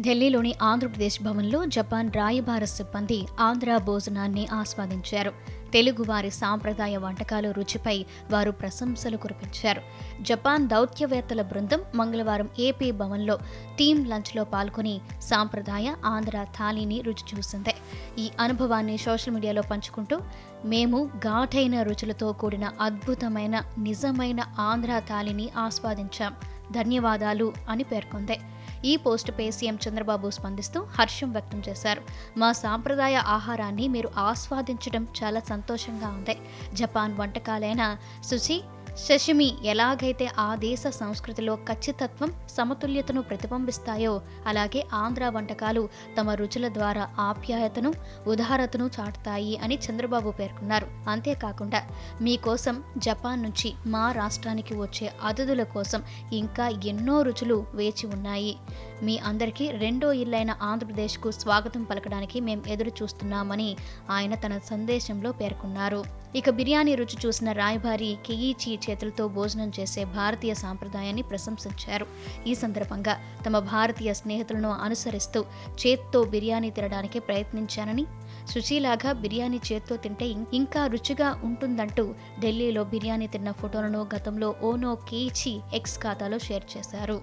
ఢిల్లీలోని ఆంధ్రప్రదేశ్ భవన్లో జపాన్ రాయబార సిబ్బంది ఆంధ్ర భోజనాన్ని ఆస్వాదించారు. తెలుగువారి సాంప్రదాయ వంటకాల రుచిపై వారు ప్రశంసలు కురిపించారు. జపాన్ దౌత్యవేత్తల బృందం మంగళవారం ఏపీ భవన్లో టీమ్ లంచ్లో పాల్గొని సాంప్రదాయ ఆంధ్ర థాలీని రుచి చూసింది. ఈ అనుభవాన్ని సోషల్ మీడియాలో పంచుకుంటూ మేము ఘాటైన రుచులతో కూడిన అద్భుతమైన నిజమైన ఆంధ్ర థాలీని ఆస్వాదించాం. ధన్యవాదాలు అని పేర్కొంది. ఈ పోస్టుపై సీఎం చంద్రబాబు స్పందిస్తూ హర్షం వ్యక్తం చేశారు. మా సాంప్రదాయ ఆహారాన్ని మీరు ఆస్వాదించడం చాలా సంతోషంగా ఉంది. జపాన్ వంటకాలైన సుశీ శశిమి ఎలాగైతే ఆ దేశ సంస్కృతిలో ఖచ్చితత్వం సమతుల్యతను ప్రతిబింబిస్తాయో అలాగే ఆంధ్ర వంటకాలు తమ రుచుల ద్వారా ఆప్యాయతను ఉదారతను చాటుతాయి అని చంద్రబాబు పేర్కొన్నారు. అంతేకాకుండా మీకోసం జపాన్ నుంచి మా రాష్ట్రానికి వచ్చే అతిథుల కోసం ఇంకా ఎన్నో రుచులు వేచి ఉన్నాయి. మీ అందరికీ రెండో ఇల్లైన ఆంధ్రప్రదేశ్కు స్వాగతం పలకడానికి మేము ఎదురు చూస్తున్నామని ఆయన తన సందేశంలో పేర్కొన్నారు. ఇక బిర్యానీ రుచి చూసిన రాయబారి కెయిచి చేతులతో భోజనం చేసే భారతీయ సాంప్రదాయాన్ని ప్రశంసించారు. ఈ సందర్భంగా తమ భారతీయ స్నేహితులను అనుసరిస్తూ చేత్తో బిర్యానీ తినడానికి ప్రయత్నించానని సుశీలాగా బిర్యానీ చేత్తో తింటే ఇంకా రుచిగా ఉంటుందంటూ ఢిల్లీలో బిర్యానీ తిన్న ఫోటోలను గతంలో ఓనో కేచి ఎక్స్ ఖాతాలో షేర్ చేశారు.